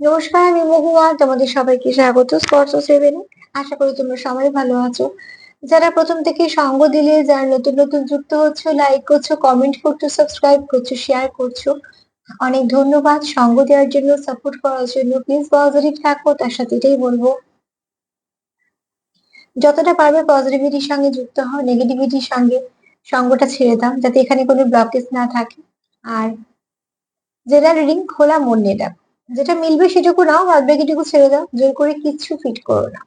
নমস্কার, আমি মহুয়া, তোমাদের সবাইকে স্বাগত স্পর্শ সেভেনে। আশা করি তোমরা সবাই ভালো আছো। যারা প্রথম থেকে সঙ্গ দিলে, যারা নতুন নতুন যুক্ত হচ্ছে লাইক করছ কমেন্ট করছ সাবস্ক্রাইব করছ শেয়ার করছ, অনেক ধন্যবাদ। সঙ্গ দেওয়ার জন্য সাপোর্ট করার জন্য প্লিজ পজিটিভ থাকো, তার সাথে এটাই বলব। যতটা পারবে পজিটিভিটির সঙ্গে যুক্ত হও নেগেটিভিটির সঙ্গে সঙ্গটা ছেড়ে দাও, যাতে এখানে কোনো ব্লকেজ না থাকে। আর রিডিং খোলা মন নিয়ে দেখো। যেটা মিলবে সেটুকু নাও, বাদ বাকিটুকু ছেড়ে দাও, জোর করে কিচ্ছু ফিট করো না।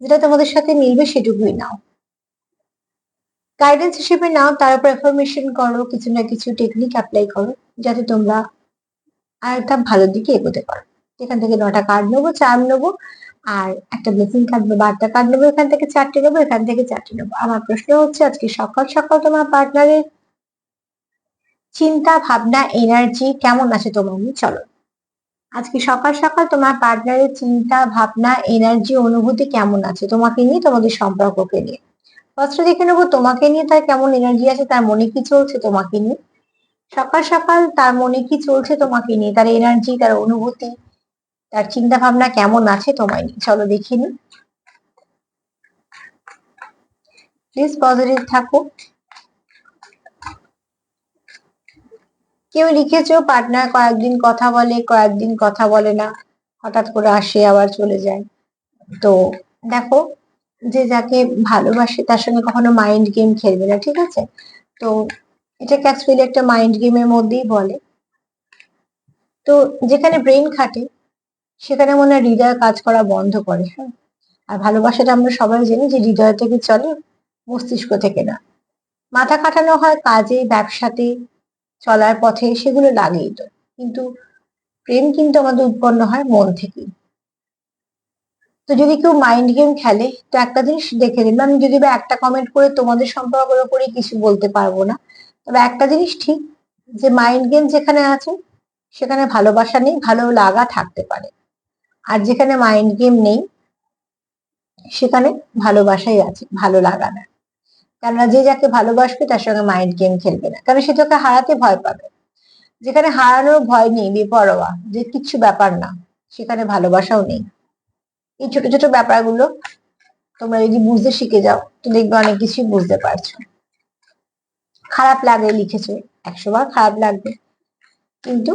যেটা তোমাদের সাথে মিলবে সেটুকুই নাও। গাইডেন্স হিসেবে নাও, তার উপর ইনফরমেশন করো, কিছু না কিছু টেকনিক অ্যাপ্লাই করো, যাতে তোমরা আর একটা ভালো দিকে এগোতে পারো। এখান থেকে নটা কার্ড নেব, চার নেব, আর একটা ব্লেসিং কার্ড বা বার্তা কার্ড নেব, এখান থেকে চারটে নেব, এখান থেকে চারটে নেব। আমার প্রশ্ন হচ্ছে, আজকে সকাল সকাল তোমার পার্টনারের চিন্তা, ভাবনা এনার্জি কেমন আছে তোমার নিয়ে? চলো। আজকে সকাল সকাল তোমার পার্টনারের চিন্তা, ভাবনা এনার্জি অনুভূতি কেমন আছে? তোমাকে নিয়ে, তোমাদের সম্পর্ককে নিয়ে। ফার্স্ট দেখে নেব তোমাকে নিয়ে তার কেমন এনার্জি আছে, তার মনে কি চলছে তোমাকে নিয়ে। সকাল সকাল তার মনে কি চলছে তোমাকে নিয়ে, তার এনার্জি তার অনুভূতি, তার চিন্তা ভাবনা কেমন আছে তোমায় নিয়ে। চলো দেখে নি প্লিজ পজিটিভ থাকো কেউ লিখেছো পার্টনার কয়েকদিন কথা বলে, কয়েকদিন কথা বলে না। হঠাৎ করে আসে, আবার চলে যায়। তো দেখো, যে যাকে ভালোবাসে তার সঙ্গে কখনো মাইন্ড গেম খেলবে না, ঠিক আছে? তো এটাকে অ্যাকচুয়ালি একটা মাইন্ড গেমের মধ্যেই বলে। তো যেখানে ব্রেন খাটে, সেখানে মনে হয় হৃদয় কাজ করা বন্ধ করে হ্যাঁ? আর ভালোবাসাটা আমরা সবাই জানি যে হৃদয় থেকে চলে মস্তিষ্ক থেকে না। মাথা খাটানো হয় কাজে, ব্যবসাতে চলার পথে সেগুলো লাগেই তো কিন্তু প্রেম কিন্তু আমাদের উৎপন্ন হয় মন থেকেই। তো যদি কেউ মাইন্ড গেম খেলে, তো একটা জিনিস দেখে নিন আমি যদি বা একটা কমেন্ট করে তোমাদের সম্পর্কের উপরে কিছু বলতে পারব না, তবে একটা জিনিস ঠিক, যে মাইন্ড গেম যেখানে আছে, সেখানে ভালোবাসা নেই, ভালো লাগা থাকতে পারে। আর যেখানে মাইন্ড গেম নেই, সেখানে ভালোবাসাই আছে, ভালো লাগা না কেননা যে যাকে ভালোবাসবে তার সঙ্গে মাইন্ড গেম খেলবে না। কারণ সে তোকে হারাতে ভয় পাবে। যেখানে হারানোর ভয় নেই, বেপরোয়া, যে কিচ্ছু ব্যাপার না, সেখানে ভালোবাসাও নেই। এই ছোট ছোট ব্যাপারগুলো তোমরা যদি বুঝতে শিখে যাও, তো দেখবে অনেক কিছুই বুঝতে পারছ। খারাপ লাগে লিখেছো, একশো বার খারাপ লাগবে। কিন্তু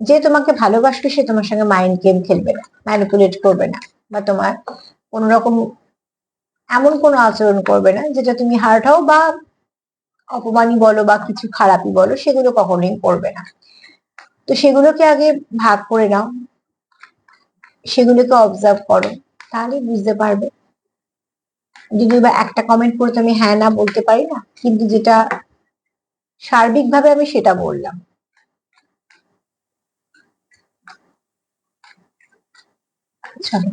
যে তোমাকে ভালোবাসবে, সে তোমার সঙ্গে মাইন্ড গেম খেলবে না ম্যানিপুলেট করবে না। বা তোমার কোন রকম এমন কোনো আচরণ করবে না, যেটা তুমি হার্ট হও বা অপমানই বলো বা কিছু খারাপই বলো, সেগুলো কখনোই করবে না। তো সেগুলোকে আগে ভাগ করে নাও, সেগুলোকে অবজার্ভ করো তাহলে বুঝতে পারবে। যদি বা একটা কমেন্ট করে আমি হ্যাঁ না বলতে পারি না, কিন্তু যেটা সার্বিকভাবে আমি সেটা বললাম। চলো।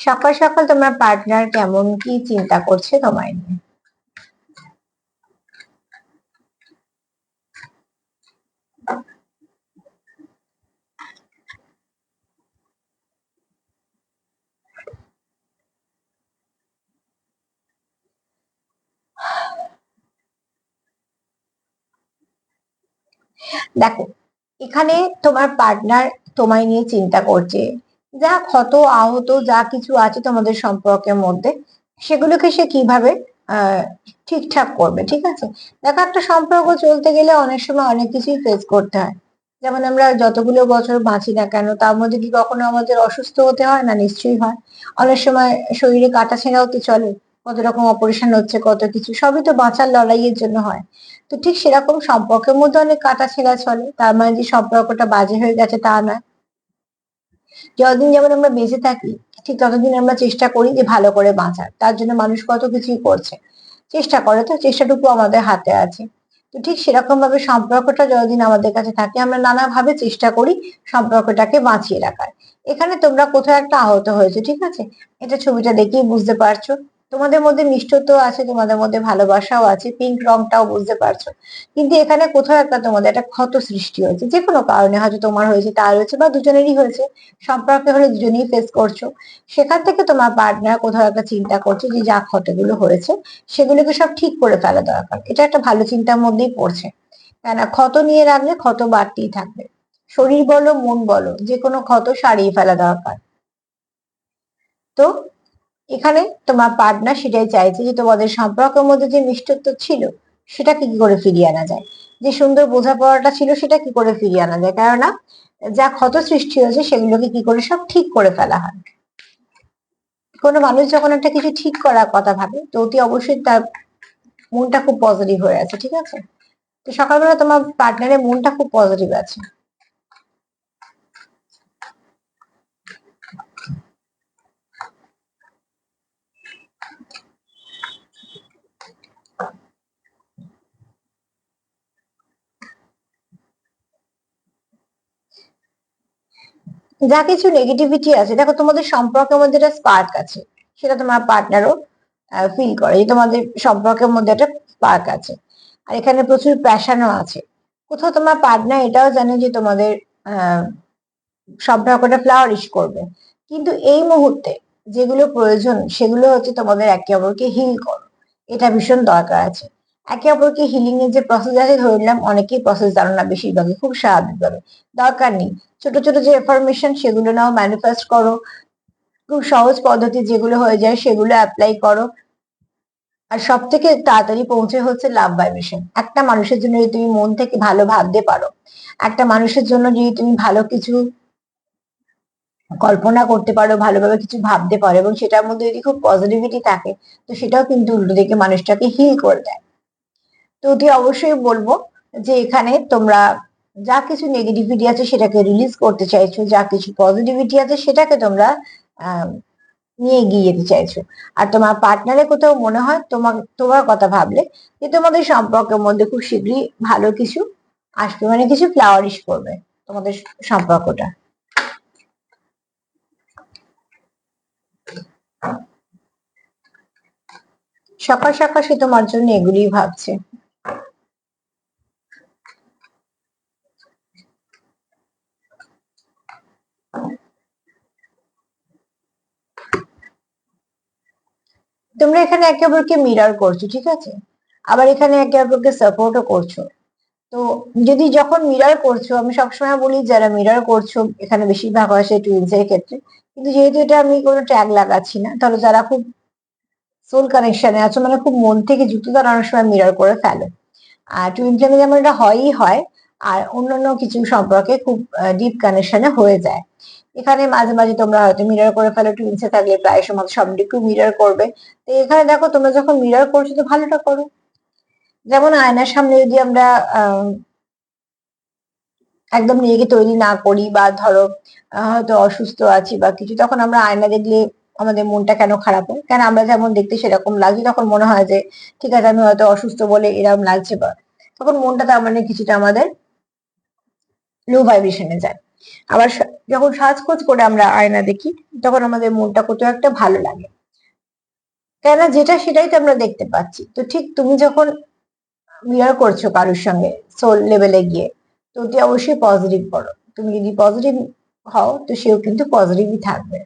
সকাল সকাল তোমার পার্টনার কেমন কি চিন্তা করছে তোমায় নিয়ে? দেখো, এখানে তোমার পার্টনার তোমায় নিয়ে চিন্তা করছে। যা ক্ষত, আহত, যা কিছু আছে তোমাদের সম্পর্কের মধ্যে, সেগুলোকে সে কীভাবে ঠিকঠাক করবে, ঠিক আছে? দেখো, একটা সম্পর্ক চলতে গেলে অনেক সময় অনেক কিছুই ফেস করতে হয়। যেমন আমরা যতগুলো বছর বাঁচি না কেন, তার মধ্যে কি কখনো আমাদের অসুস্থ হতে হয়? না, নিশ্চয়ই হয়। অনেক সময় শরীরে কাটা ছেঁড়াও তো চলে, কত রকম অপারেশন হচ্ছে, কত কিছু, সবই তো বাঁচার লড়াইয়ের জন্য হয়। তো ঠিক সেরকম সম্পর্কের মধ্যে অনেক কাটা ছেঁড়া চলে, তার মানে যে সম্পর্কটা বাজে হয়ে গেছে তা নয়। যতদিন যেমন আমরা বেঁচে থাকি, ঠিক ততদিন আমরা চেষ্টা করি যে ভালো করে বাঁচার। তার জন্য মানুষ কত কিছুই করছে। চেষ্টা করে তো, চেষ্টাটুকু আমাদের হাতে আছে। তো ঠিক সেরকম ভাবে সম্পর্কটা যতদিন আমাদের কাছে থাকে, আমরা নানাভাবে চেষ্টা করি সম্পর্কটাকে বাঁচিয়ে রাখার। এখানে তোমরা কোথাও একটা আহত হয়েছে, ঠিক আছে? এটা ছবিটা দেখেই বুঝতে পারছ। তোমাদের মধ্যে মিষ্টত্ব আছে, তোমাদের মধ্যে ভালোবাসাও আছে পিঙ্ক রংটাও বুঝতে পারছ। কিন্তু এখানে কোথাও একটা তোমাদের একটা ক্ষত সৃষ্টি হয়েছে। যে কোনো কারণে হয়তো তোমার হয়েছে, তার হয়েছে বা দুজনেরই হয়েছে। সম্পর্কে হলে দুজনেই ফেস করছ। সেখান থেকে তোমার পার্টনার কোথাও একটা চিন্তা করছে যে যা ক্ষতগুলো হয়েছে, সেগুলোকে সব ঠিক করে ফেলা দরকার। এটা একটা ভালো চিন্তার মধ্যেই পড়ছে। কেন ক্ষত নিয়ে রাখলে ক্ষত বাড়তেই থাকবে। শরীর বলো, মন বলো, যে কোনো ক্ষত সারিয়ে ফেলা দরকার। তো এখানে তোমার পার্টনার সেটাই চাইছে যে তোমাদের সম্পর্কের মধ্যে যে মিষ্টত্ব ছিল, সেটাকে কি করে ফিরিয়ে আনা যায়? যে সুন্দর বোঝাপড়াটা ছিল, সেটা কি করে ফিরিয়ে আনা যায়? কেননা যা ক্ষত সৃষ্টি হয়েছে, সেগুলোকে কি করে সব ঠিক করে ফেলা হয়। কোনো মানুষ যখন একটা কিছু ঠিক করার কথা ভাবে, তো অতি অবশ্যই তার মনটা খুব পজিটিভ হয়ে আছে, ঠিক আছে? তো সকালবেলা তোমার পার্টনারের মনটা খুব পজিটিভ আছে। যা কিছু নেগেটিভিটি আছে, দেখো তোমাদের সম্পর্কের মধ্যে একটা স্পার্ক আছে, সেটা তোমার পার্টনারও ফিল করে যে তোমাদের সম্পর্কের মধ্যে একটা স্পার্ক আছে। আর এখানে প্রচুর প্যাশনও আছে। কোথাও তোমার পার্টনার এটাও জানে যে তোমাদের সম্পর্কটা ফ্লাওয়ারিশ করবে। কিন্তু এই মুহূর্তে যেগুলো প্রয়োজন, সেগুলো হচ্ছে তোমাদের একে অপরকে হিল করো। এটা ভীষণ দরকার আছে। একে অপরকে হিলিং এর যে প্রসেস আছে, ধরে নিলাম অনেকেই প্রসেস জানো না বেশিরভাগই, খুব স্বাভাবিকভাবে। দরকার নেই। ছোট ছোট যে ইনফরমেশন সেগুলো নাও ম্যানিফেস্ট করো। খুব সহজ পদ্ধতি যেগুলো হয়ে যায় সেগুলো অ্যাপ্লাই করো। আর সব থেকে তাড়াতাড়ি পৌঁছে হচ্ছে লাভ ভাইব্রেশন একটা মানুষের জন্য যদি তুমি মন থেকে ভালো ভাবতে পারো, একটা মানুষের জন্য যদি তুমি ভালো কিছু কল্পনা করতে পারো, ভালোভাবে কিছু ভাবতে পারো এবং সেটার মধ্যে যদি খুব পজিটিভিটি থাকে, তো সেটাও কিন্তু উল্টো দিকে মানুষটাকে হিল করে দেয়। তো অতি অবশ্যই বলব যে এখানে তোমরা যা কিছু নেগেটিভিটি আছে সেটাকে রিলিজ করতে চাইছো, যা কিছু পজিটিভিটি আছে সেটাকে তোমরা নিয়ে এগিয়ে যেতে চাইছো। আর তোমার পার্টনারে কোথাও মনে হয় তোমার তোমার কথা ভাবলে যে তোমাদের সম্পর্কের মধ্যে খুব শীঘ্রই ভালো কিছু আসবে মানে কিছু ফ্লাওয়ারিশ করবে তোমাদের সম্পর্কটা। সকাল সকাল সে তোমার জন্য এগুলি ভাবছে। তোমরা এখানে একে অপরকে মিরার করছ, ঠিক আছে? আবার এখানে একে অপরকে সাপোর্টও করছ। তো যদি যখন মিরার করছ, আমি সবসময় বলি যারা মিরার করছ, এখানে বেশিরভাগ হয় সেই টুইন্স এর ক্ষেত্রে। কিন্তু যেহেতু এটা আমি কোনো ট্যাগ লাগাচ্ছি না, তাহলে যারা খুব সোল কানেকশনে আছো মানে খুব মন থেকে যুক্ত, তারা অনেক সময় মিরার করে ফেলে। আর টুইন ফ্লেমে যেমন এটা হয়ই হয়, আর অন্যান্য কিছু সম্পর্কে খুব ডিপ কানেকশনে হয়ে যায়। এখানে মাঝে মাঝে তোমরা হয়তো মিরার করে ফেলো টুইন্সে থাকলে প্রায় সময় সবদিকে মিরার করবে। তো এখানে দেখো, তোমরা যখন মিরার করছ তো ভালোটা করো। যেমন আয়নার সামনে যদি আমরা একদম নিজেকে তৈরি না করি বা ধরো হয়তো অসুস্থ আছি বা কিছু, তখন আমরা আয়না দেখলে আমাদের মনটা কেন খারাপ হয়? কেন আমরা যেমন দেখতে সেরকম লাগছে, তখন মনে হয় যে, ঠিক আছে, আমি হয়তো অসুস্থ বলে এরকম লাগছে বা তখন মনটা তার মানে কিছুটা আমাদের লো ভাইব্রেশনে যায়। আবার যখন সাজকোজ করে আমরা আয়না দেখি, তখন আমাদের মনটা কত একটা ভালো লাগে। কেন যেটা সেটাই তো আমরা দেখতে পাচ্ছি। তো ঠিক তুমি যখন মিরার করছ কারোর সঙ্গে সোল লেভেলে গিয়ে, তো ওটি অবশ্যই পজিটিভ করো। তুমি যদি পজিটিভ হও, তো সেও কিন্তু পজিটিভই থাকবে।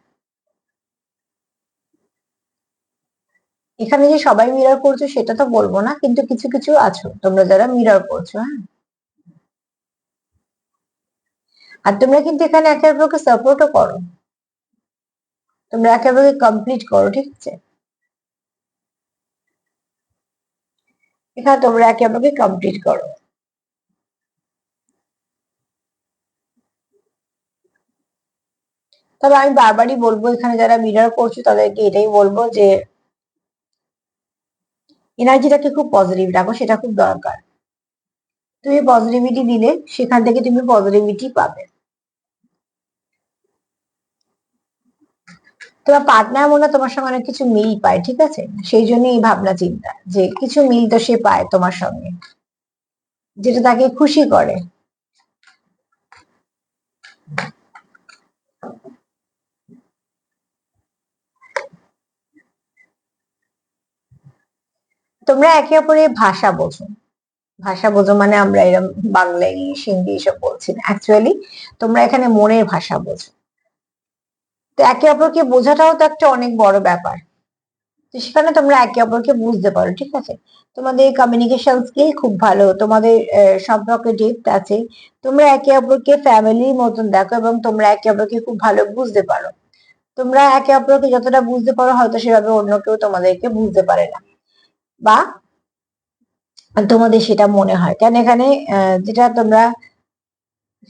এখানে যে সবাই মিরার করছ সেটা তো বলব না, কিন্তু কিছু কিছু আছো। তোমরা যারা মিরার করছ হ্যাঁ? আর তোমরা কিন্তু এখানে একে অপরকে সাপোর্টও করো। তোমরা একে অপরকে কমপ্লিট করো, ঠিক আছে? এখানে তোমরা একে অপরকে কমপ্লিট করো। তবে আমি বারবারই বলব, এখানে যারা মিরার করছ, তাদেরকে এটাই বলব যে এনার্জিটাকে খুব পজিটিভ রাখো, সেটা খুব দরকার। তুমি পজিটিভিটি দিলে সেখান থেকে তুমি পজিটিভিটি পাবে। তোমার পার্টনার মনে তোমার সঙ্গে অনেক কিছু মিল পায়, ঠিক আছে? সেই জন্য এই ভাবনা চিন্তা, যে কিছু মিল তো সে পায় তোমার সঙ্গে, যেটা তাকে খুশি করে। তোমরা একে অপরের ভাষা বোঝো। ভাষা বোঝো মানে আমরা এরকম বাংলা, ইংলিশ, হিন্দি এসব বলছি না। অ্যাকচুয়ালি তোমরা এখানে মনের ভাষা বোঝো। তো একে অপরকে বোঝাটাও তো একটা অনেক বড় ব্যাপার। তো সেখানে তোমরা একে অপরকে বুঝতে পারো, ঠিক আছে? তোমাদের কমিউনিকেশন স্কিল খুব ভালো, তোমাদের সম্পর্কে ডেপথ আছে। তোমরা একে অপরকে ফ্যামিলির মতন দেখো এবং তোমরা একে অপরকে খুব ভালো বুঝতে পারো। তোমরা একে অপরকে যতটা বুঝতে পারো, হয়তো সেভাবে অন্য কেউ তোমাদেরকে বুঝতে পারে না। বা তোমাদের সেটা মনে হয়। কেন এখানে যেটা তোমরা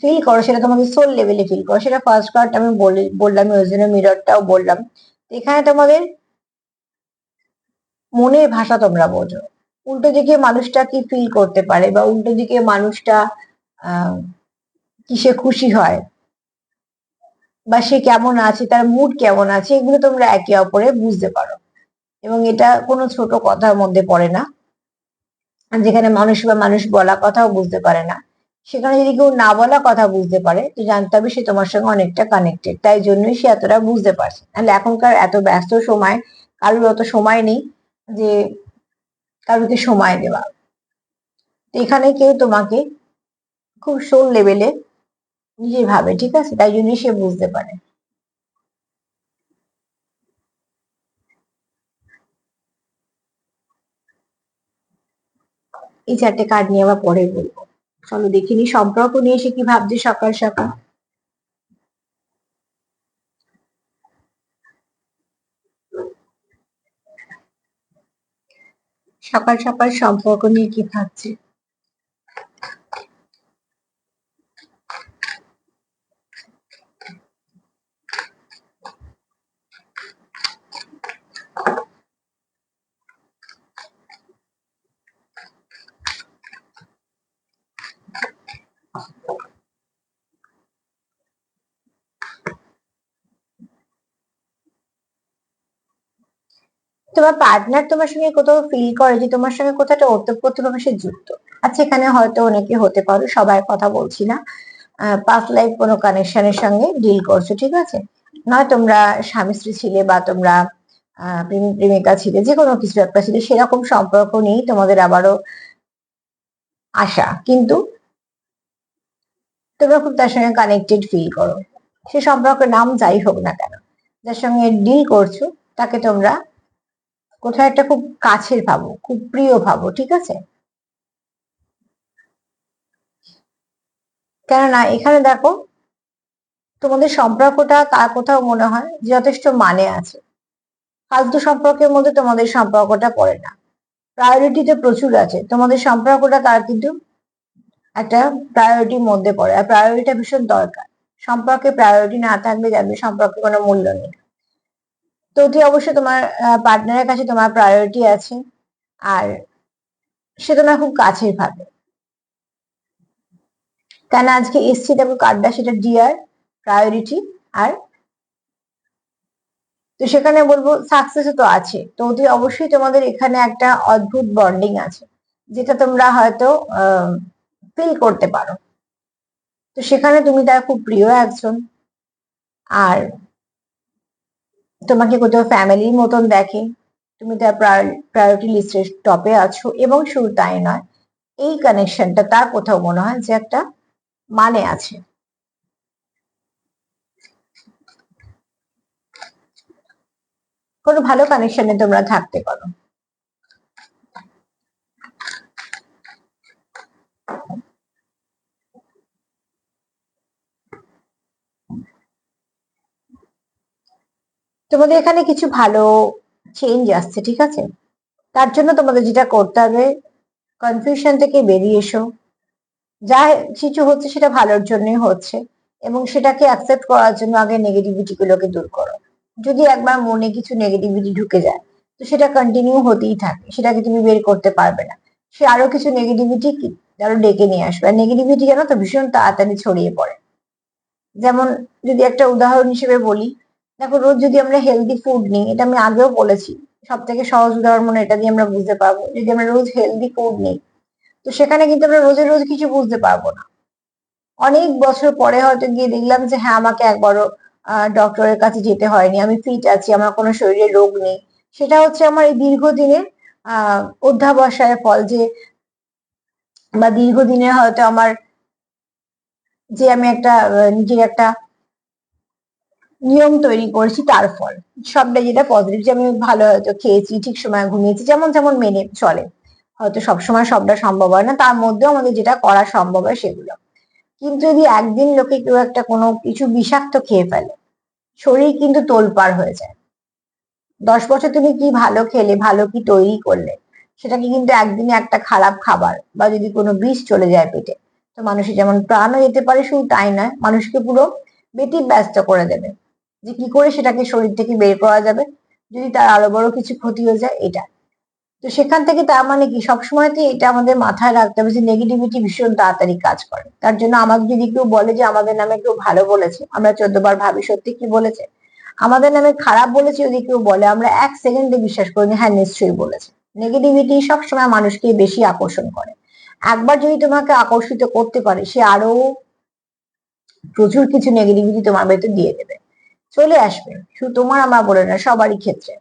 ফিল করো, সেটা তোমাদের সোল লেভেলে ফিল করো। সেটা ফার্স্ট কার্ড আমি বললাম ওই জন্য মিররটাও বললাম। এখানে তোমাদের মনের ভাষা তোমরা বোঝো। উল্টো দিকে মানুষটা কি ফিল করতে পারে বা উল্টো দিকে মানুষটা কিসে খুশি হয় বা সে কেমন আছে, তার মুড কেমন আছে, এগুলো তোমরা একে অপরে বুঝতে পারো। এবং এটা কোনো ছোট কথার মধ্যে পড়ে না। যেখানে মানুষ বা মানুষ বলা কথাও বুঝতে পারে না। সেখানে যদি কেউ না বলা কথা বুঝতে পারে, তো জানতে হবে সে তোমার সঙ্গে অনেকটা কানেক্টেড তাই জন্যই সে এতটা বুঝতে পারছে তাহলে এখনকার এত ব্যস্ত সময়, কারোর অত সময় নেই যে কারোকে সময় দেওয়া। তো এখানে কেউ তোমাকে খুব সোল লেভেলে নিজে ভাবে, ঠিক আছে? তাই জন্যই সে বুঝতে পারে। এই চারটে কার্ড নিয়ে আবার পরে বলব। চলো দেখিনি, সম্পর্ক নিয়ে সে কি ভাবছে সকাল সকাল? সকাল সকাল সম্পর্ক নিয়ে কি ভাবছে? তোমার পার্টনার তোমার সঙ্গে কোথাও ফিল করে যে তোমার সঙ্গে কোথাও একটা ওতপ্রোতভাবে সে যুক্ত। আচ্ছা এখানে হয়তো অনেকে হতে পারো, সবাই কথা বলছি না। পাস্ট লাইফ কোনো কানেকশনের সঙ্গে ডিল করছ, ঠিক আছে? নয় তোমরা স্বামী, স্ত্রী ছিলে বা তোমরা প্রেমিক প্রেমিকা ছিলে যে কোনো কিছু একটা ছিল, সেরকম সম্পর্ক নেই, তোমাদের আবারও আশা। কিন্তু তোমরা খুব তার সঙ্গে কানেক্টেড ফিল করো। সে সম্পর্কের নাম যাই হোক না কেন, যার সঙ্গে ডিল করছ, তাকে তোমরা কোথাও একটা খুব কাছের ভাবো, খুব প্রিয় ভাবো, ঠিক আছে? কেননা এখানে দেখো, তোমাদের সম্পর্কটা তার কোথাও মনে হয় যথেষ্ট মানে আছে। ফালতু সম্পর্কের মধ্যে তোমাদের সম্পর্কটা পড়ে না। প্রায়োরিটিতে প্রচুর আছে। তোমাদের সম্পর্কটা তার কিন্তু একটা প্রায়োরিটির মধ্যে পড়ে। আর প্রায়োরিটিটা ভীষণ দরকার। সম্পর্কে প্রায়োরিটি না থাকলে যাবে সম্পর্কে কোনো মূল্য নেই। তো অতি অবশ্যই তোমার পার্টনারের কাছে তোমার প্রায়োরিটি আছে। আর সে তোমার খুব কাছের ভাবে। কেন আজকে এসছি দেখো কার্ডটা সেটা ডিয়ার প্রায়োরিটি আর তো সেখানে বলব সাকসেস তো আছে। তো অতি অবশ্যই তোমাদের এখানে একটা অদ্ভুত বন্ডিং আছে, যেটা তোমরা হয়তো ফিল করতে পারো। তো সেখানে তুমি তার খুব প্রিয় একজন। আর তোমাকে কোথাও ফ্যামিলির মতন দেখে, তুমি তার প্রায়োরিটি লিস্টের টপে আছো এবং শুধু তাই নয়, এই কানেকশনটা তার কোথাও মনে হয় যে একটা মানে আছে। কোনো ভালো কানেকশনে তোমরা থাকতে পারো। তোমাদের এখানে কিছু ভালো চেঞ্জ আসছে, ঠিক আছে? তার জন্য তোমাদের যেটা করতে হবে কনফিউশন থেকে বেরিয়ে এসো। যা কিছু হচ্ছে সেটা ভালোর জন্যই হচ্ছে এবং সেটাকে অ্যাকসেপ্ট করার জন্য আগে নেগেটিভিটি গুলোকে দূর করো। যদি একবার মনে কিছু নেগেটিভিটি ঢুকে যায়, তো সেটা কন্টিনিউ হতেই থাকে, সেটাকে তুমি বের করতে পারবে না। সে আরও কিছু নেগেটিভিটি কি? আরও ডেকে নিয়ে আসবে। আর নেগেটিভিটি জানো তো ভীষণ তাড়াতাড়ি ছড়িয়ে পড়ে। যেমন যদি একটা উদাহরণ হিসেবে বলি দেখো, রোজ যদি আমরা হেলদি ফুড নিই, এটা আমি আগেও বলেছি সব থেকে সহজ উদাহরণ মনে এটা দিয়ে আমরা বুঝতে পারব, যদি আমরা রোজ হেলদি ফুড নিই, তো সেখানে কিন্তু আমরা রোজে রোজ কিছু বুঝতে পারব না। অনেক বছর পরে হয়তো গিয়ে দেখলাম যে হ্যাঁ আমাকে একবারও ডক্টরের কাছে যেতে হয়নি, আমি ফিট আছি, আমার কোনো শরীরে রোগ নেই। সেটা হচ্ছে আমার এই দীর্ঘদিনের অধ্যাবসায়ের ফল যে, বা দীর্ঘদিনের হয়তো আমার যে আমি একটা নিজের একটা নিয়ম তৈরি করেছি তার ফল সবটা যেটা পজিটিভ যে আমি ভালো হয়তো খেয়েছি, ঠিক সময় ঘুমিয়েছি, যেমন যেমন মেনে চলে। হয়তো সবসময় সবটা সম্ভব হয় না, তার মধ্যেও আমাদের যেটা করা সম্ভব হয় সেগুলো। কিন্তু যদি একদিন লোকে কেউ একটা কোনো কিছু বিষাক্ত খেয়ে ফেলে, শরীর কিন্তু তোলপাড় হয়ে যায়। দশ বছর তুমি কি ভালো খেলে, ভালো কি তৈরি করলে, সেটাকে কিন্তু একদিনে একটা খারাপ খাবার বা যদি কোনো বিষ চলে যায় পেটে, তো মানুষের যেমন প্রাণও যেতে পারে, শুধু তাই নয়, মানুষকে পুরো বেটি ব্যস্ত করে দেবে। যে কি করে সেটাকে শরীর থেকে বের করা যাবে, যদি তার আরও বড় কিছু ক্ষতি হয়ে যায়, এটা। তো সেখান থেকে তার মানে কি, সবসময়তে এটা আমাদের মাথায় রাখতে হবে যে নেগেটিভিটি ভীষণ তাড়াতাড়ি কাজ করে। তার জন্য আমাকে যদি কেউ বলে যে আমাদের নামে কেউ ভালো বলেছে, আমরা চোদ্দবার ভাবি সত্যি কি বলেছে। আমাদের নামে খারাপ বলেছে যদি কেউ বলে, আমরা এক সেকেন্ডে বিশ্বাস করি হ্যাঁ নিশ্চয়ই বলেছে। নেগেটিভিটি সবসময় মানুষকে বেশি আকর্ষণ করে। একবার যদি তোমাকে আকর্ষিত করতে পারে, সে আরও প্রচুর কিছু নেগেটিভিটি তোমার ভেতর দিয়ে দেবে। চলে আসবে। শুধু তোমার আমার বলে না সবারই ক্ষেত্রে।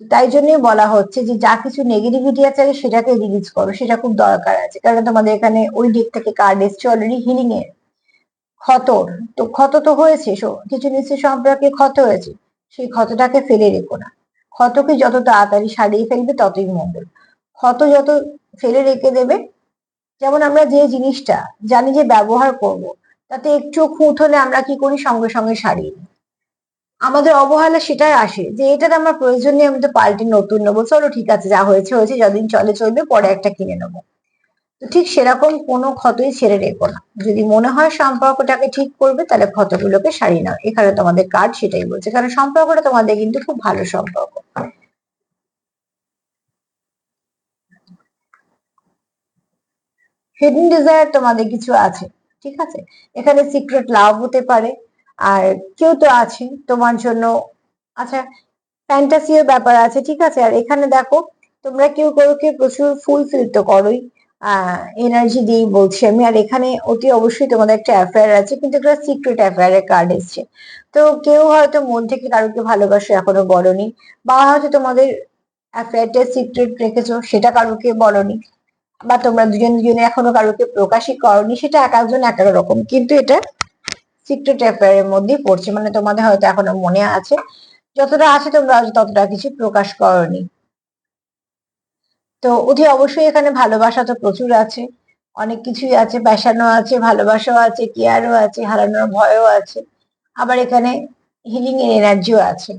তাই জন্যই বলা হচ্ছে যে, যা কিছু নেগেটিভিটি আছে সেটাকে রিলিজ করো। সেটা খুব দরকার আছে। কারণ তোমাদের এখানে ওই দিক থেকে কার্ড এসছে অলরেডি হিলিং এর। ক্ষতর। তো ক্ষত তো হয়েছে কিছু নিশ্চয় সম্পর্কে ক্ষত হয়েছে, সেই ক্ষতটাকে ফেলে রেখো না। ক্ষতকে যত তাড়াতাড়ি সারিয়ে ফেলবে, ততই মঙ্গল। ক্ষত যত ফেলে রেখে দেবে, যেমন আমরা যে জিনিসটা জানি যে ব্যবহার করব, তাতে একটু খুঁত হলে আমরা কি করি? সঙ্গে সঙ্গে সারিয়ে নিই। আমাদের অবহেলা সেটাই আসে যে এটার আমার প্রয়োজন নেই আমি তো পাল্টে নতুন নেব। চলো ঠিক আছে, যা হয়েছে হয়েছে যদিন চলে চলবে, পরে একটা কিনে নেব। তো ঠিক সেরকম কোনো ক্ষতই ছেড়ে রেখো না। যদি মনে হয় সম্পর্কটাকে ঠিক করবে, তাহলে ক্ষতগুলোকে সারিয়ে নাও। এখানে তোমাদের কার্ড সেটাই বলছে, কারণ সম্পর্কটা তোমাদের কিন্তু খুব ভালো সম্পর্ক। হিডেন ডিজায়ার তোমাদের কিছু আছে, ঠিক আছে? এখানে সিক্রেট লাভ হতে পারে। আর কেউ তো আছে তোমার জন্য। আচ্ছা ফ্যান্টাসিও ব্যাপার আছে, ঠিক আছে? আর এখানে দেখো, তোমরা কেউ কেউ কেউ প্রচুর ফুলফিল তো করোই এনার্জি দিয়ে বলছি আমি। আর এখানে অতি অবশ্যই তোমাদের একটা অ্যাফেয়ার আছে, কিন্তু একটা সিক্রেট অ্যাফেয়ারের কার্ড এসছে। তো কেউ হয়তো মন থেকে কারোকে ভালোবাসে এখনও বলনি, বা হয়তো তোমাদের অ্যাফেয়ারটা সিক্রেট রেখেছো, সেটা কারোকে বলনি, বা তোমরা দুজন দুজনে এখনও কারোকে প্রকাশই করনি, সেটা এক একজন এক এক রকম। কিন্তু এটা সিক্রেট অ্যাফেয়ারের মধ্যে পড়ছে। মানে তোমাদের হয়তো এখনও মনে আছে। যতটা আছে তোমরা ততটা কিছু প্রকাশ করনি। তো অতি অবশ্যই এখানে ভালোবাসা তো প্রচুর আছে। অনেক কিছুই আছে। পেশানো আছে, ভালোবাসাও আছে কেয়ারও আছে, হারানোর ভয়ও আছে। আবার এখানে হিলিং এর এনার্জিও আছে।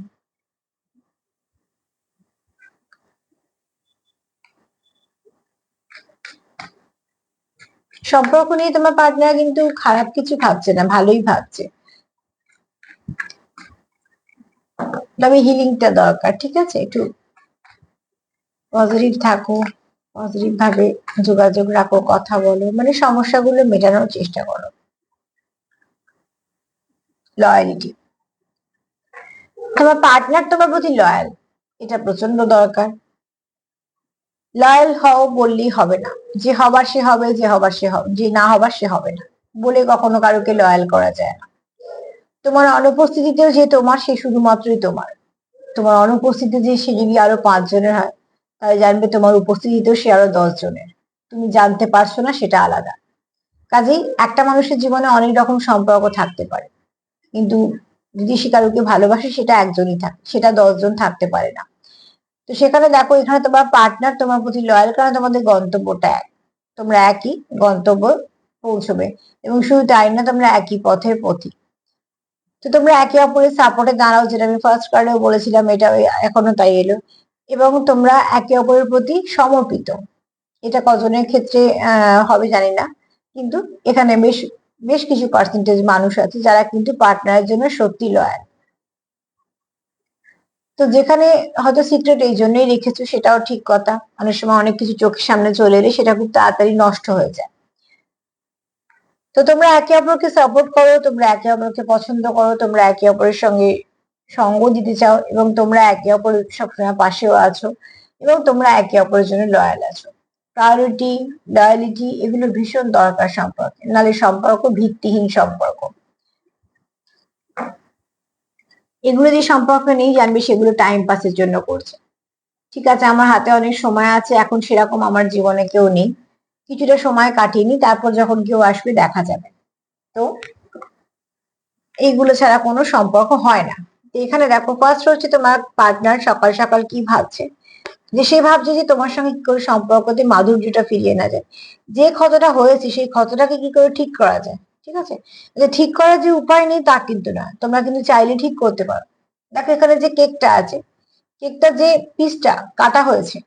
সম্পর্ক নিয়ে তোমার পার্টনার কিন্তু খারাপ কিছু ভাবছে না, ভালোই ভাবছে। তবে হিলিংটা দরকার, ঠিক আছে? একটু পজিটিভ থাকো পজিটিভ ভাবে যোগাযোগ রাখো, কথা বলো মানে সমস্যাগুলো মেটানোর চেষ্টা করো। লয়ালিটি তোমার পার্টনার তোমার প্রতি লয়াল এটা প্রচণ্ড দরকার। লয়াল হও বললেই হবে না। যে হবার সে হবে, যে হবার সে হবে, যে না হবার সে হবে না। বলে কখনো কারোকে লয়াল করা যায় না। তোমার অনুপস্থিতিতেও যে তোমার, সে শুধুমাত্রই তোমার। তোমার অনুপস্থিতিতে যে সে যদি আরও পাঁচ জনের হয়, তাহলে জানবে তোমার উপস্থিতিতেও সে আরও দশ জনের তুমি জানতে পারছ না, সেটা আলাদা। কাজেই একটা মানুষের জীবনে অনেক রকম সম্পর্ক থাকতে পারে। কিন্তু যদি সে কারোকে ভালোবাসে, সেটা একজনই থাকে, সেটা দশজন থাকতে পারে না। তো সেখানে দেখো, এখানে তোমার পার্টনার তোমার প্রতি লয়াল কারণ তোমাদের গন্তব্যটা এক। তোমরা একই গন্তব্য পৌঁছবে এবং শুধু তাই না, তোমরা একই পথের পথি তো তোমরা একে অপরের সাপোর্টে দাঁড়াও, যেটা আমি ফার্স্ট কার্ডেও বলেছিলাম, এটা এখনও তাই এলো। এবং তোমরা একে অপরের প্রতি সমর্পিত। এটা কজনের ক্ষেত্রে হবে জানি না। কিন্তু এখানে বেশ বেশ কিছু পার্সেন্টেজ মানুষ আছে যারা কিন্তু পার্টনারের জন্য সত্যি লয়াল তো যেখানে হয়তো সিক্রেট এই জন্যই রেখেছো, সেটাও ঠিক কথা। অনেক সময় অনেক কিছু চোখের সামনে চলে এলে সেটা খুব তাড়াতাড়ি নষ্ট হয়ে যায়। তো তোমরা একে অপরকে সাপোর্ট করো, তোমরা একে অপরকে পছন্দ করো, তোমরা একে অপরের সঙ্গে সঙ্গ দিতে চাও, এবং তোমরা একে অপরের সবসময় পাশেও আছো, এবং তোমরা একে অপরের জন্য লয়াল আছো। প্রায়োরিটি লয়ালিটি এগুলো ভীষণ দরকার সম্পর্কে। নালে সম্পর্ক ভিত্তিহীন সম্পর্ক। এগুলো যে সম্পর্ক নেই, জানবে সেগুলো টাইম পাসের জন্য করছে। ঠিক আছে, আমার হাতে অনেক সময় আছে, এখন সেরকম আমার জীবনে কেউ নেই। কিছুটা সময় কাটিয়ে তারপর যখন কেউ আসবে দেখা যাবে। তো এইগুলো ছাড়া কোনো সম্পর্ক হয় না। এখানে দেখো ফার্স্ট হচ্ছে তোমার পার্টনার সকাল সকাল কি ভাবছে? যে সে ভাবছে যে তোমার সঙ্গে কি করে সম্পর্কতে মাধুর্যটা ফিরিয়ে না যায়। যে ক্ষতটা হয়েছে, সেই ক্ষতটাকে কি করে ঠিক করা যায়? ঠিক আছে? যে ঠিক করার যে উপায় নেই তা কিন্তু না তোমরা কিন্তু চাইলে ঠিক করতে পারো। দেখো এখানে যে কেকটা আছে, কেকটা যে পিসটা কাটা হয়েছে,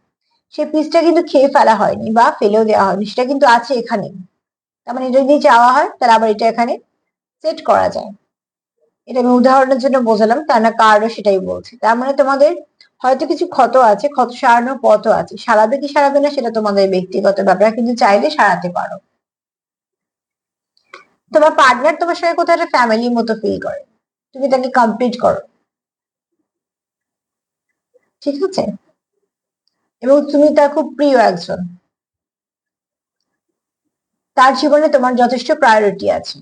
সেই পিসটা কিন্তু খেয়ে ফেলা হয়নি বা ফেলেও দেওয়া হয়নি। সেটা কিন্তু আছে এখানে। তার মানে এটা যদি চাওয়া হয়, তাহলে আবার এটা এখানে সেট করা যায়। এটা আমি উদাহরণের জন্য বোঝালাম তা না কারও সেটাই বলছে। তার মানে তোমাদের হয়তো কিছু ক্ষত আছে, ক্ষত সারানোর পথও আছে। সারাবে কি সারাবে না, সেটা তোমাদের ব্যক্তিগত ব্যাপার। কিন্তু চাইলে সারাতে পারো। তোমার পার্টনার তোমার সঙ্গে কোথাও একটা ফ্যামিলির মতো ফিল করে। তুমি তাকে কমপ্লিট করো। ঠিক আছে? এবং তুমি তার খুব প্রিয় একজন। তার জীবনে তোমার যথেষ্ট প্রায়োরিটি আছে।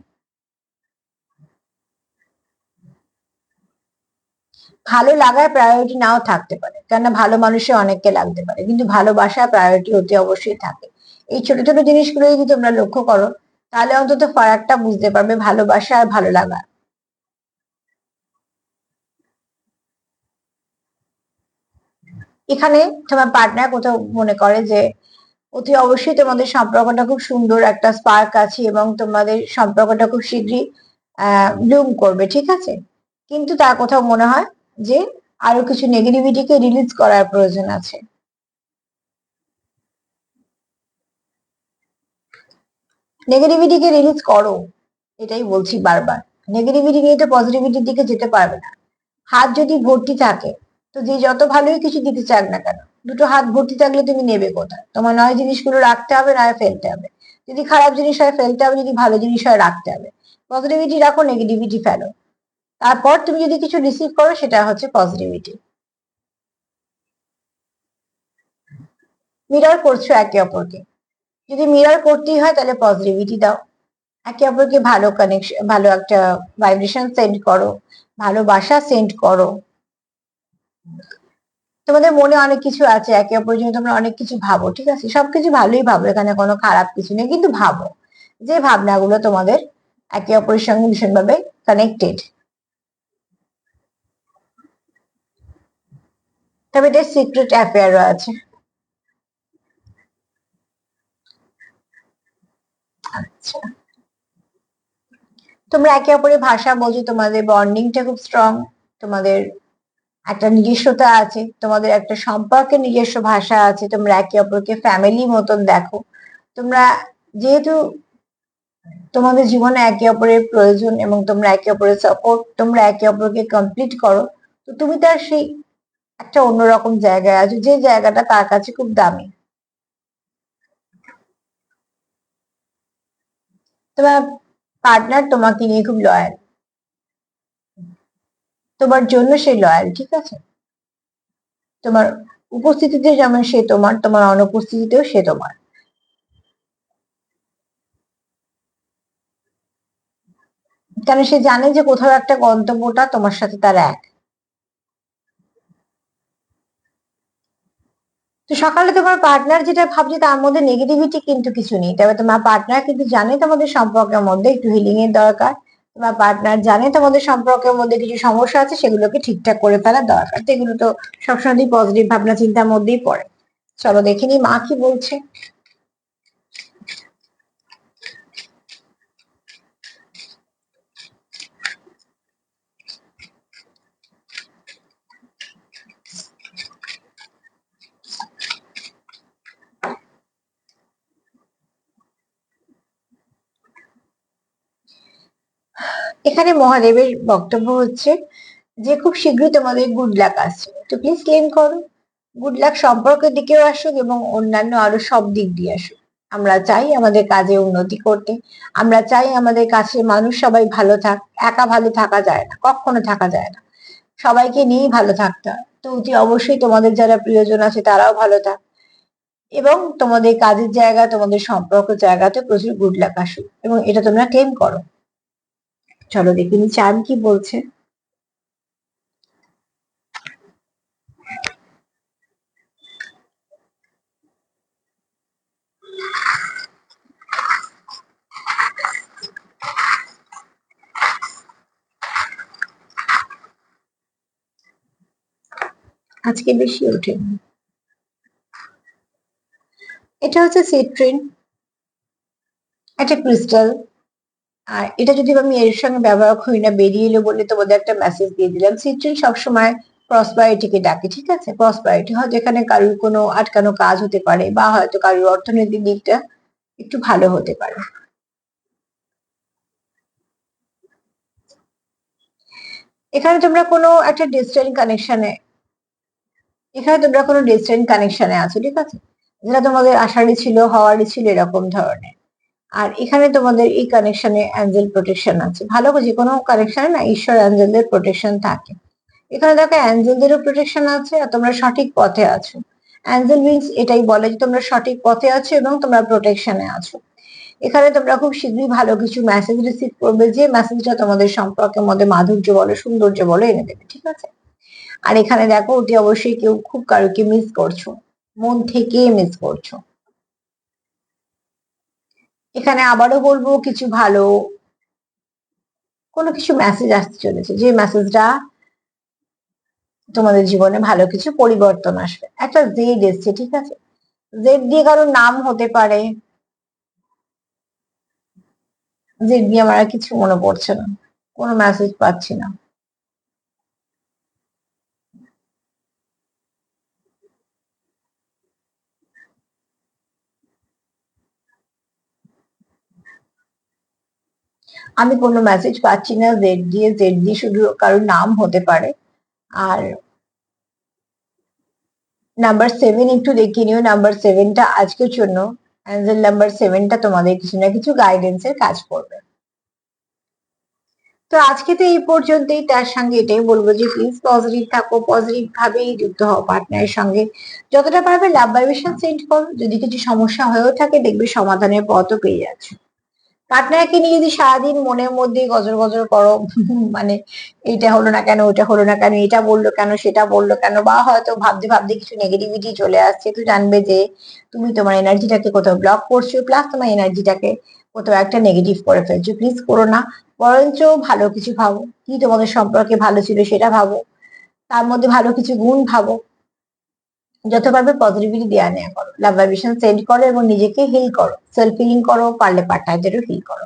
ভালো লাগার প্রায়োরিটি নাও থাকতে পারে। কেননা ভালো মানুষের অনেককে লাগতে পারে। কিন্তু ভালোবাসার প্রায়োরিটি হতে অবশ্যই থাকে। এই ছোট ছোট জিনিসগুলো যদি তোমরা লক্ষ্য করো তাহলে অন্তত ফারাকটা বুঝতে পারবে ভালোবাসা আর ভালো লাগা। এখানে তোমার পার্টনার কোথাও মনে করে যে, অতি অবশ্যই তোমাদের সম্পর্কটা খুব সুন্দর একটা স্পার্ক আছে এবং তোমাদের সম্পর্কটা খুব শীঘ্রই ব্লুম করবে, ঠিক আছে? কিন্তু তার কোথাও মনে হয় যে, আরও কিছু নেগেটিভিটিকে রিলিজ করার প্রয়োজন আছে। নেগেটিভিটিকে রিলিজ করো। এটাই বলছি বারবার। নেগেটিভিটি নিয়ে তো পজিটিভিটির দিকে যেতে পারবে না। হাত যদি ভর্তি থাকে, তো যে যত ভালোই কিছু দিতে চাক না কেন, দুটো হাত ভর্তি থাকলে তুমি নেবে কোথায়? তোমার নয় জিনিসগুলো রাখতে হবে, নয় ফেলতে হবে। যদি খারাপ জিনিস হয়, ফেলতে হবে, যদি ভালো জিনিস হয়, রাখতে হবে। পজিটিভিটি রাখো নেগেটিভিটি ফেলো। তারপর তুমি যদি কিছু রিসিভ করো, সেটা হচ্ছে পজিটিভিটি মিরার করছ একে অপরকে। যদি মিরার করতেই হয় তাহলে পজিটিভিটি দাও। একে অপরকে ভালো কানেকশন ভালো একটা ভাইব্রেশন সেন্ড করো ভালোবাসা সেন্ড করো। তোমাদের মনে অনেক কিছু আছে, একে অপরের জন্য তোমরা অনেক কিছু ভাবো, ঠিক আছে? সবকিছু ভালোই ভাবো, এখানে কোনো খারাপ কিছু নেই, কিন্তু ভাবো। যে ভাবনাগুলো তোমাদের একে অপরের সঙ্গে ভীষণভাবে কানেক্টেড তবে এটা সিক্রেট অ্যাফেয়ারও আছে তোমরা একে অপরের ভাষা বোঝো তোমাদের বন্ডিংটা খুব স্ট্রং তোমাদের একটা নিজস্বতা আছে, তোমাদের একটা সম্পর্কে নিজস্ব ভাষা আছে, তোমরা একে অপরকে ফ্যামিলি মতন দেখো। তোমরা যেহেতু তোমাদের জীবনে একে অপরের প্রয়োজন এবং তোমরা একে অপরের সাপোর্ট তোমরা একে অপরকে কমপ্লিট করো, তো তুমি তার সেই একটা অন্যরকম জায়গায় আছো, যে জায়গাটা তার কাছে খুব দামি। তোমার পার্টনার তোমাকে নিয়ে খুব লয়াল তোমার জন্য সে লয়াল ঠিক আছে? তোমার উপস্থিতিতে যেমন সে তোমার তোমার অনুপস্থিতিতেও সে তোমার। কারণ সে জানে যে কোথাও একটা গন্তব্যটা তোমার সাথে তার এক। তো সকালে তোমার পার্টনার যেটা ভাবছে তার মধ্যে নেগেটিভিটি কিন্তু কিছু নেই। তবে তোমার পার্টনার কিন্তু জানে তোমাদের সম্পর্কের মধ্যে একটু হিলিং এর দরকার। তোমার পার্টনার জানে তোমাদের সম্পর্কের মধ্যে কিছু সমস্যা আছে, সেগুলোকে ঠিকঠাক করে ফেলা দরকার। তো এগুলো তো সবসময় পজিটিভ ভাবনা চিন্তার মধ্যেই পড়ে। চলো দেখিনি মা কি বলছে। এখানে মহাদেবের বক্তব্য হচ্ছে যে, খুব শীঘ্রই তোমাদের গুড লাক আসছে। তো প্লিজ ক্লেম করো। গুড লাক সম্পর্কের দিকেও আসুক এবং অন্যান্য আরও সব দিক দিয়ে আসুক। আমরা চাই আমাদের কাজে উন্নতি করতে। আমরা চাই আমাদের কাছে মানুষ সবাই ভালো থাক, একা ভালো থাকা যায় না, কখনো থাকা যায় না। সবাইকে নিয়েই ভালো থাকতে তো অতি অবশ্যই তোমাদের যারা প্রিয়জন আছে তারাও ভালো থাক। এবং তোমাদের কাজের জায়গা, তোমাদের সম্পর্ক জায়গাতে প্রচুর গুড লাক আসুক। এবং এটা তোমরা ক্লেম করো। চলো দেখি চান কি বলছে? আজকে বেশি ওঠে। এটা হচ্ছে সিট্রিন। এটা ক্রিস্টাল। আর এটা যদি আমি এর সঙ্গে ব্যবহার করি না, বেরিয়ে এলো বলে তোমাদের একটা মেসেজ দিয়ে দিলাম সিট্রিন সবসময় প্রসপারিটিকে ডাকে, ঠিক আছে? প্রসপারিটি হয়তো এখানে কারোর কোনো আটকানো কাজ হতে পারে বা হয়তো কারোর অর্থনৈতিক দিকটা একটু ভালো হতে পারে। এখানে তোমরা কোনো একটা ডিস্টেন্ট কানেকশনে এখানে তোমরা কোনো ডিস্টেন্ট কানেকশনে আছো, ঠিক আছে? যেটা তোমাদের আশারই ছিল, হওয়ারই ছিল এরকম ধরনের। আর এখানে তোমাদের এই কানেকশনে অ্যাঞ্জেল প্রোটেকশন আছে। ভালো যে কোনো কানেকশনে না ঈশ্বর অ্যাঞ্জেলদের প্রোটেকশন থাকে। এখানে দেখো অ্যাঞ্জেলদেরও প্রোটেকশন আছে আর তোমরা সঠিক পথে আছো। অ্যাঞ্জেল উইংস এটাই বলে যে তোমরা সঠিক পথে আছো এবং তোমরা প্রোটেকশনে আছো। এখানে তোমরা খুব শীঘ্রই ভালো কিছু মেসেজ রিসিভ করবে যে মেসেজটা তোমাদের সম্পর্কের মধ্যে মাধুর্য বলো, সৌন্দর্য বলো, এনে দেবে, ঠিক আছে? আর এখানে দেখো ওটি অবশ্যই কেউ খুব কারোকে মিস করছ। মন থেকে মিস করছ। এখানে আবারও বলব কিছু ভালো, কোনো কিছু মেসেজ আসতে চলেছে, যে মেসেজটা তোমাদের জীবনে ভালো কিছু পরিবর্তন আসবে। একটা জেড এসছে, ঠিক আছে? জেড দিয়ে কারোর নাম হতে পারে। জেড দিয়ে আমার কিছু মনে পড়ছে না, কোনো মেসেজ পাচ্ছি না। আমি কোনো মেসেজ পাচ্ছি না জেড দিয়ে জেড দিয়ে শুধু কারোর নাম হতে পারে। আর নাম্বার সেভেন একটু দেখিয়ে নিও। নাম্বার সেভেনটা আজকের জন্য অ্যাঞ্জেল নাম্বার সেভেনটা তোমাদের কিছু না কিছু গাইডেন্সের কাজ করবে। তো আজকে তো এই পর্যন্তই। তার সঙ্গে এটাই বলব যে প্লিজ পজিটিভ থাকো পজিটিভ ভাবেই যুক্ত হও পার্টনারের সঙ্গে। যতটা পারবে লাভ ভাইব্রেশন সেন্ড করো। যদি কিছু সমস্যা হয়েও থাকে, দেখবে সমাধানের পথও পেয়ে যাচ্ছে। পার্টনারকে নিয়ে যদি সারাদিন মনের মধ্যে গজর গজর করো মানে এইটা হলো না কেন, ওইটা হলো না কেন, এটা বলল কেন, সেটা বলল কেন, বা হয়তো ভাবতে ভাবতে কিছু নেগেটিভিটি চলে আসছে, তো জানবে যে তুমি তোমার এনার্জিটাকে কোথাও ব্লক করছ প্লাস তোমার এনার্জিটাকে কোথাও একটা নেগেটিভ করে ফেলছো। প্লিজ করো না, বরঞ্চ ভালো কিছু ভাবো, কি তোমাদের সম্পর্কে ভালো ছিল সেটা ভাবো, তার মধ্যে ভালো কিছু গুণ ভাবো। যত পারবে পজিটিভিটি দেওয়া নেওয়া করো। লাভ ভাইব্রেশন সেন্ড করো এবং নিজেকে হিল করো। সেলফ হিলিং করো, পারলে পার্টনারদেরও হিল করো।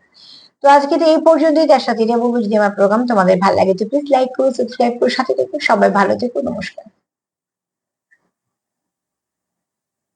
তো আজকে এই পর্যন্তই। তার সাথে এটা বলব আমার প্রোগ্রাম তোমাদের ভালো লাগে তো প্লিজ লাইক করো সাবস্ক্রাইব করো, সাথে থেকো। সবাই ভালো থেকো। নমস্কার।